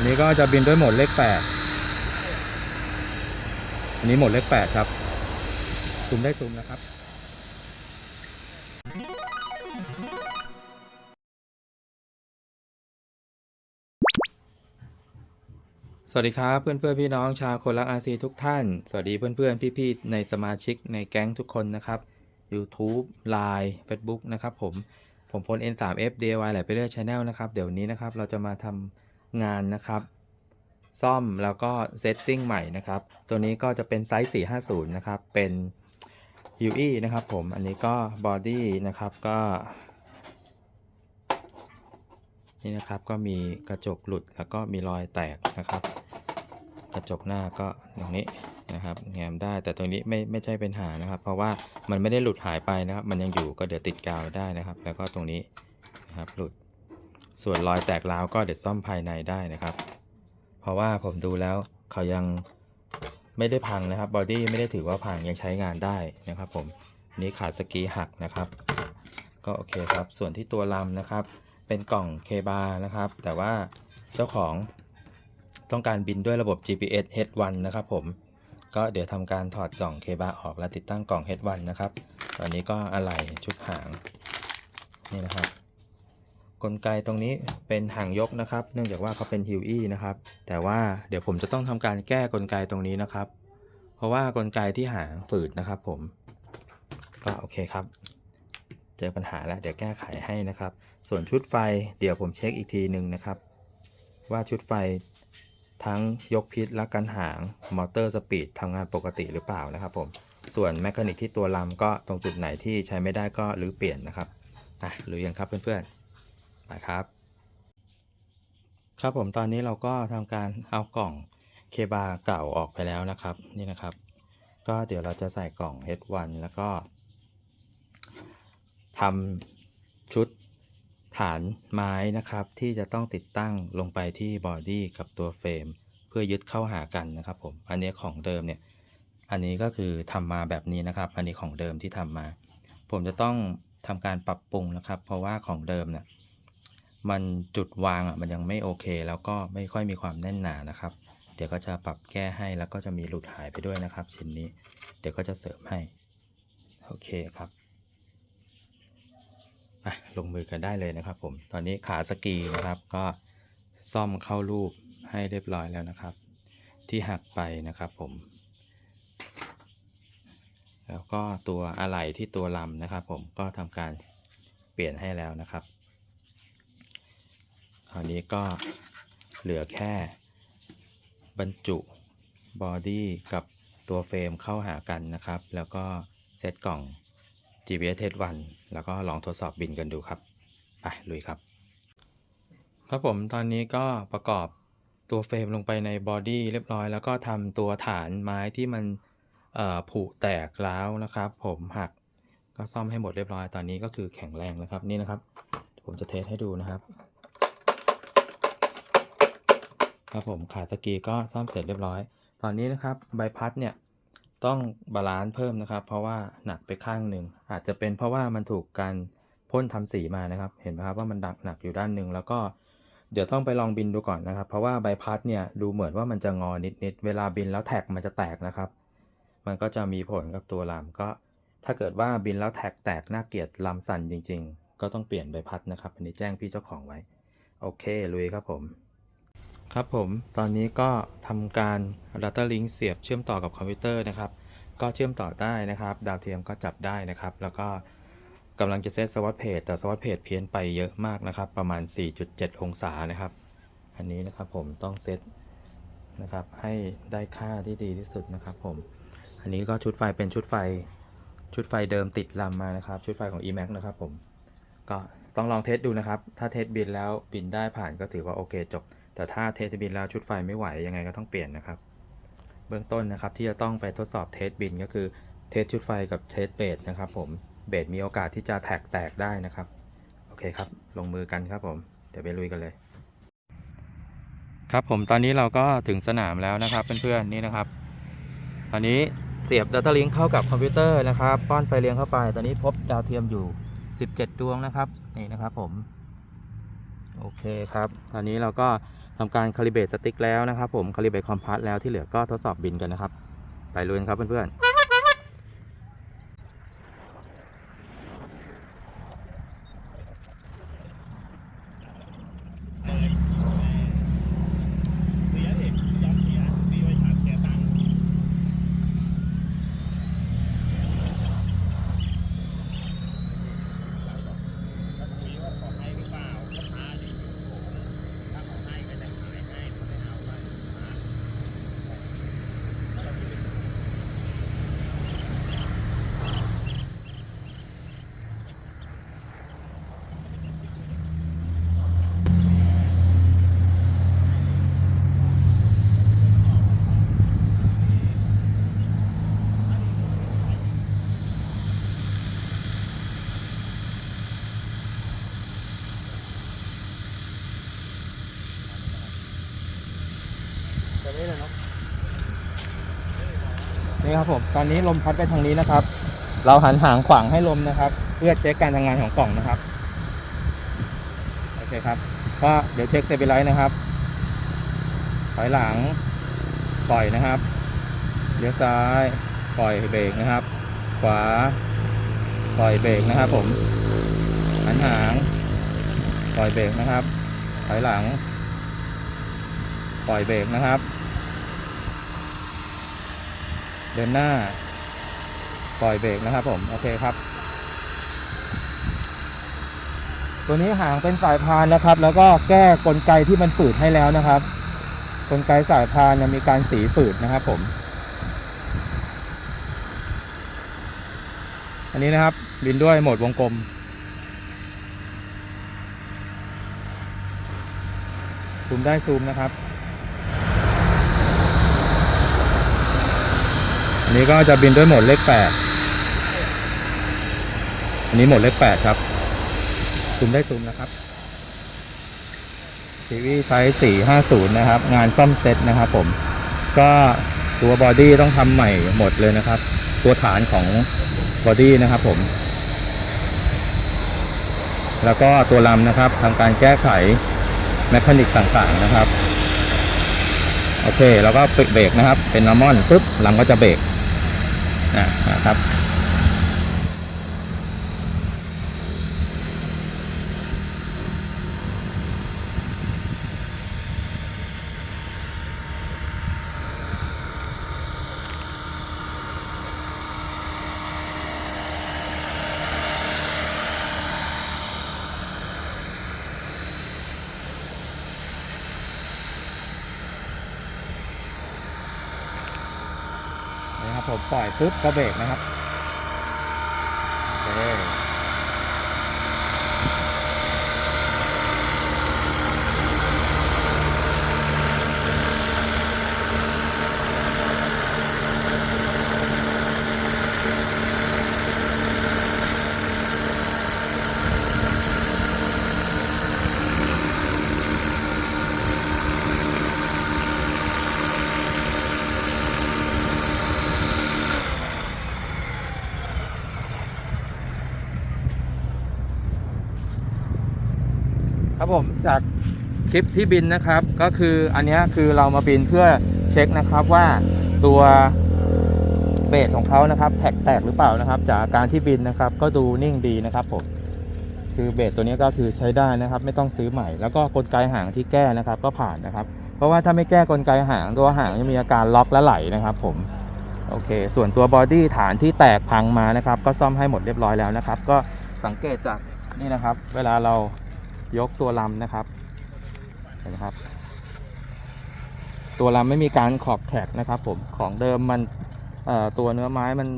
อันนี้ก็จะบินด้วยโหมดเลขแปดอันนี้โหมดเลขแปดครับซูมได้ซูมนะครับ สวัสดีครับเพื่อนเพื่อนพี่น้องชาวคนรักอาซีทุกท่าน สวัสดีเพื่อนเพื่อนพี่พี่ในสมาชิกในแก๊งทุกคนนะครับ YouTube Line Facebook นะครับผมผมพล N3F DIY หลายไปเรื่อย Channel นะครับ เดี๋ยวนี้นะครับ เราจะมาทำ งานนะครับ ซ่อมแล้วก็เซตติ้งใหม่นะครับ ตัวนี้ก็จะเป็นไซส์ 450 นะครับ เป็น UE นะครับผม อันนี้ก็บอดี้นะครับก็ นี่นะครับก็มีกระจกหลุดแล้วก็มีรอยแตกนะครับ กระจกหน้าก็อย่างนี้นะครับแงมได้แต่ตรงนี้ไม่ไม่ใช่เป็นหานะครับ เพราะว่ามันไม่ได้หลุดหายไปนะครับ มันยังอยู่ก็เดี๋ยวติดกาวได้นะครับ แล้วก็ตรงนี้นะครับหลุด ส่วนรอยแตกร้าวก็เดี๋ยวซ่อมภายในได้นะครับ เพราะว่าผมดูแล้วเขายังไม่ได้พังนะครับบอดี้ไม่ได้ถือว่าพังยังใช้งานได้นะครับ ผมนี้ขาดสกีหักนะครับ ก็โอเคครับ ส่วนที่ตัวลำนะครับ เป็นกล่องเคบานะครับ แต่ว่าเจ้าของต้องการบินด้วยระบบ GPS H1 นะครับ ผมก็เดี๋ยวทำการถอดกล่องเคบาออกและติดตั้งกล่อง H1 นะครับ ตอนนี้ก็อะไหล่ชุดหางนี่นะครับ กลไกตรงนี้เป็นหางยกนะครับ เนื่องจากว่าเขาเป็นฮิวอี้นะครับ แต่ว่าเดี๋ยวผมจะต้องทำการแก้กลไกตรงนี้นะครับ เพราะว่ากลไกที่หางฝืดนะครับ ผมก็โอเคครับ เจอปัญหาแล้วเดี๋ยวแก้ไขให้นะครับ ส่วนชุดไฟเดี๋ยวผมเช็คอีกทีหนึ่งนะครับ ว่าชุดไฟทั้งยกพิษและกันหางมอเตอร์สปีดทำงานปกติหรือเปล่านะครับ ผมส่วนแมคานิกที่ตัวลำก็ตรงจุดไหนที่ใช้ไม่ได้ก็รื้อเปลี่ยนนะครับอะหรือยังครับเพื่อนๆ ไปครับ ครับผมตอนนี้เราก็ทำการเอากล่องเคบาเก่าออกไปแล้วนะครับนี่นะครับ ก็เดี๋ยวเราจะใส่กล่อง H1 แล้วก็ทำชุดฐานไม้นะครับ ที่จะต้องติดตั้งลงไปที่บอดี้กับตัวเฟรม เพื่อยึดเข้าหากันนะครับผมอันนี้ของเดิมเนี่ยอันนี้ก็คือทำมาแบบนี้นะครับ อันนี้ของเดิมที่ทำมา ผมจะต้องทำการปรับปรุงนะครับ เพราะว่าของเดิมเนี่ย มันจุดวางอะมันยังไม่โอเค แล้วก็ไม่ค่อยมีความแน่นหนานะครับ เดี๋ยวก็จะปรับแก้ให้แล้วก็จะมีหลุดหายไปด้วยนะครับ ชิ้นนี้ เดี๋ยวก็จะเสริมให้ โอเคครับอะลงมือกันได้เลยนะครับ ผม ตอนนี้ขาสกีนะครับ ก็ซ่อมเข้ารูปให้เรียบร้อยแล้วนะครับ ที่หักไปนะครับผม แล้วก็ตัวอะไหล่ที่ตัวลำนะครับ ผมก็ทำการเปลี่ยนให้แล้วนะครับาวนี้ก็เหลือแค่ บรรจุบอดี้กับตัวเฟรมเข้าหากันนะครับ แล้วก็เซตกล่อง GPS H1 แล้วก็ลองทดสอบบินกันดูครับไปลุยครับ ครับผมตอนนี้ก็ประกอบตัวเฟรมลงไปในบอดี้เรียบร้อย แล้วก็ทำตัวฐานไม้ที่มันผุแตกร้าวนะครับ ผมหักก็ซ่อมให้หมดเรียบร้อยตอนนี้ก็คือแข็งแรงแล้วครับนี่นะครับ ผมจะเทสให้ดูนะครับ ครับผมขาสกีก็ซ่อมเสร็จเรียบร้อย ตอนนี้นะครับใบพัดเนี่ยต้องบาลานซ์เพิ่มนะครับ เพราะว่าหนักไปข้างหนึ่งอาจจะเป็นเพราะว่ามันถูกการพ่นทำสีมานะครับ เห็นไหมครับว่ามันดักหนักอยู่ด้านหนึ่งแล้วก็เดี๋ยวต้องไปลองบินดูก่อนนะครับ เพราะว่าใบพัดเนี่ยดูเหมือนว่ามันจะงอนิดๆเวลาบินแล้วแท็กมันจะแตกนะครับ มันก็จะมีผลกับตัวลำก็ ถ้าเกิดว่าบินแล้วแท็กแตกน่าเกลียดลำสั่นจริง ๆ ก็ต้องเปลี่ยนใบพัดนะครับอันนี้แจ้งพี่เจ้าของไว้ โอเคลุยครับผม ครับผม ตอนนี้ก็ทำการ Data Link เสียบเชื่อมต่อกับคอมพิวเตอร์นะครับ ก็เชื่อมต่อได้นะครับ ดาวเทียมก็จับได้นะครับ แล้วก็กำลังจะเซตสวอตเพจแต่สวอตเพจเพี้ยนไปเยอะมากนะครับ ประมาณ 4.7 องศานะครับ อันนี้นะครับผมต้องเซตนะครับ ให้ได้ค่าที่ดีที่สุดนะครับผม อันนี้ก็ชุดไฟเป็นชุดไฟ ชุดไฟเดิมติดลำมานะครับ ชุดไฟของ eMax นะครับผม ก็ต้องลองเทสดูนะครับ ถ้าเทสบินแล้วบินได้ผ่านก็ถือว่าโอเคจบ แต่ถ้าเทสบินแล้วชุดไฟไม่ไหวยังไงก็ต้องเปลี่ยนนะครับ เบื้องต้นนะครับที่จะต้องไปทดสอบเทสบินก็คือเทสชุดไฟกับเทสเบสนะครับผมเบสมีโอกาสที่จะแท็กแตกได้นะครับ โอเคครับ ลงมือกันครับผม เดี๋ยวไปลุยกันเลย ครับผมตอนนี้เราก็ถึงสนามแล้วนะครับเพื่อนๆนี่นะครับ ตอนนี้เสียบ Data Link เข้ากับคอมพิวเตอร์นะครับ ป้อนไฟเลี้ยงเข้าไป ตอนนี้พบดาวเทียมอยู่ 17 ดวงนะครับ นี่นะครับผม โอเคครับ ตอนนี้เราก็ ทำการคาลิเบรตสติ๊กแล้วนะครับผมคาลิเบรตคอมพาสแล้วที่เหลือก็ทดสอบบินกันนะครับ ไปลุยกันครับเพื่อนๆ เสียเด็กยอมเสียมีไว้ฉาดเสียตังค์ถ้าคุยว่าขอให้หรือเปล่าก็ท้าดิถ้าขอให้ก็จะขายให้ถ้าไม่เอาก็ท้า แบบนี้เลยเนาะ นี่ครับผมตอนนี้ลมพัดไปทางนี้นะครับ เราหันหางขวางให้ลมนะครับ เพื่อเช็คการทำงานของกล่องนะครับโอเคครับก็เดี๋ยวเช็คเซบิไลท์นะครับ ถอยหลังปล่อยนะครับเลี้ยวซ้ายปล่อยเบรกนะครับ ขวาปล่อยเบรกนะครับ ผมหันหางปล่อยเบรกนะครับ ถอยหลัง ปล่อยเบรกนะครับ ดินหน้า ปล่อยเบรกนะครับผม โอเคครับ ตัวนี้หางเป็นสายพานนะครับ แล้วก็แก้กลไกที่มันฝืดให้แล้วนะครับ กลไกสายพานมีการสีฝืดนะครับผม อันนี้นะครับบินด้วยโหมดวงกลมซูมได้ซูมนะครับ อันนี้ก็จะบินด้วยโหมดเลขแปดอันนี้โหมดเลขแปดครับซูมได้ซูมนะครับทีวีไซส์สี่ห้าศูนย์นะครับ งานซ่อมเซ็ตนะครับผม ก็ตัวบอดี้ต้องทำใหม่หมดเลยนะครับ ตัวฐานของบอดี้นะครับผม แล้วก็ตัวลำนะครับทำการแก้ไขแมคานิกต่างๆนะครับ โอเค แล้วก็ปิดเบรกนะครับ เป็นนอร์มอนปุ๊บลำก็จะเบรก นะครับ ผมปล่อยปุ๊บก็เบรกนะครับโอเค ผมจากคลิปที่บินนะครับ ก็คืออันนี้คือเรามาบินเพื่อเช็คนะครับว่าตัวเบสของเขานะครับแท็กแตกหรือเปล่านะครับ จากการที่บินนะครับ ก็ดูนิ่งดีนะครับผมคือเบสตัวนี้ก็คือใช้ได้นะครับ ไม่ต้องซื้อใหม่ แล้วก็กลไกหางที่แก้นะครับ ก็ผ่านนะครับ เพราะว่าถ้าไม่แก้กลไกหางตัวหางจะมีอาการล็อกและไหลนะครับ ผมโอเค ส่วนตัวบอดี้ฐานที่แตกพังมานะครับ ก็ซ่อมให้หมดเรียบร้อยแล้วนะครับ ก็สังเกตจากนี่นะครับ เวลาเรา ยกตัวลำนะครับ เห็นไหมครับ ตัวลำไม่มีการขอบแขกนะครับผม ของเดิมมันตัวเนื้อไม้มัน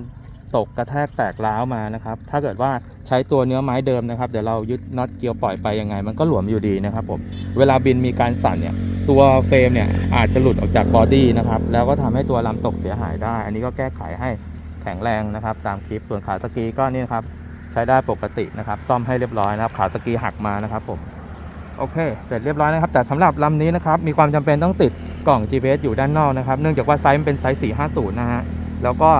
ตกกระแทกแตกร้าวมานะครับ ถ้าเกิดว่าใช้ตัวเนื้อไม้เดิมนะครับ เดี๋ยวเรายึดน็อตเกลียวปล่อยไปยังไง มันก็หลวมอยู่ดีนะครับผม เวลาบินมีการสั่นเนี่ย ตัวเฟรมเนี่ยอาจจะหลุดออกจากบอดี้นะครับ แล้วก็ทำให้ตัวลำตกเสียหายได้ อันนี้ก็แก้ไขให้แข็งแรงนะครับ ตามคลิป ส่วนขาสกีก็นี่ครับ ใช้ได้ปกตินะครับ ซ่อมให้เรียบร้อยนะครับ ขาสกีหักมานะครับผมโอเค เสร็จเรียบร้อยนะครับ แต่สำหรับลำนี้นะครับ มีความจำเป็นต้องติดกล่อง GPS อยู่ด้านนอกนะครับ เนื่องจากว่าไซส์มันเป็นไซส์ 450 นะฮะ แล้วก็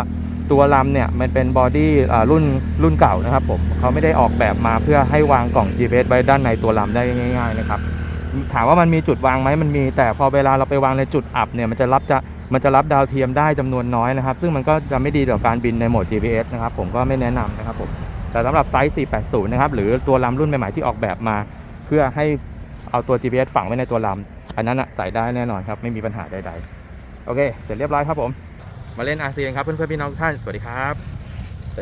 ตัวลำเนี่ยมันเป็นบอดี้รุ่นรุ่นเก่านะครับผมเขาไม่ได้ออกแบบมาเพื่อให้วางกล่อง GPS ไว้ด้านในตัวลำได้ง่าย ๆ นะครับ ถามว่ามันมีจุดวางไหมมันมี แต่พอเวลาเราไปวางในจุดอับเนี่ยมันจะรับจะมันจะรับดาวเทียมได้จำนวนน้อยนะครับ ซึ่งมันก็จะไม่ดีต่อการบินในโหมด GPS นะครับ ผมก็ไม่แนะนำนะครับผม แต่สำหรับไซส์ 480 นะครับ หรือตัวลำรุ่นใหม่ๆที่ออกแบบมา เพื่อให้เอาตัว GPS ฝังไว้ในตัวลำอันนั้นอะใส่ได้แน่นอนครับ ไม่มีปัญหาใดๆ โอเค เสร็จเรียบร้อยครับผม มาเล่น RC กันครับ เพื่อนๆพี่น้องท่าน สวัสดีครับ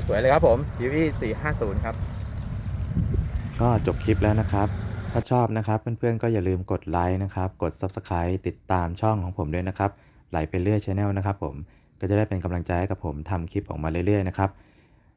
สวยๆเลยครับผม UV 450 ครับ ก็จบคลิปแล้วนะครับ ถ้าชอบนะครับ เพื่อนๆก็อย่าลืมกดไลค์นะครับ กด Subscribe ติดตามช่องของผมด้วยนะครับ ไหลไปเรื่อยช n แนลนะครับผม ก็จะได้เป็นกำลังใจให้กับผมทำคลิปออกมาเรื่อยๆนะครับ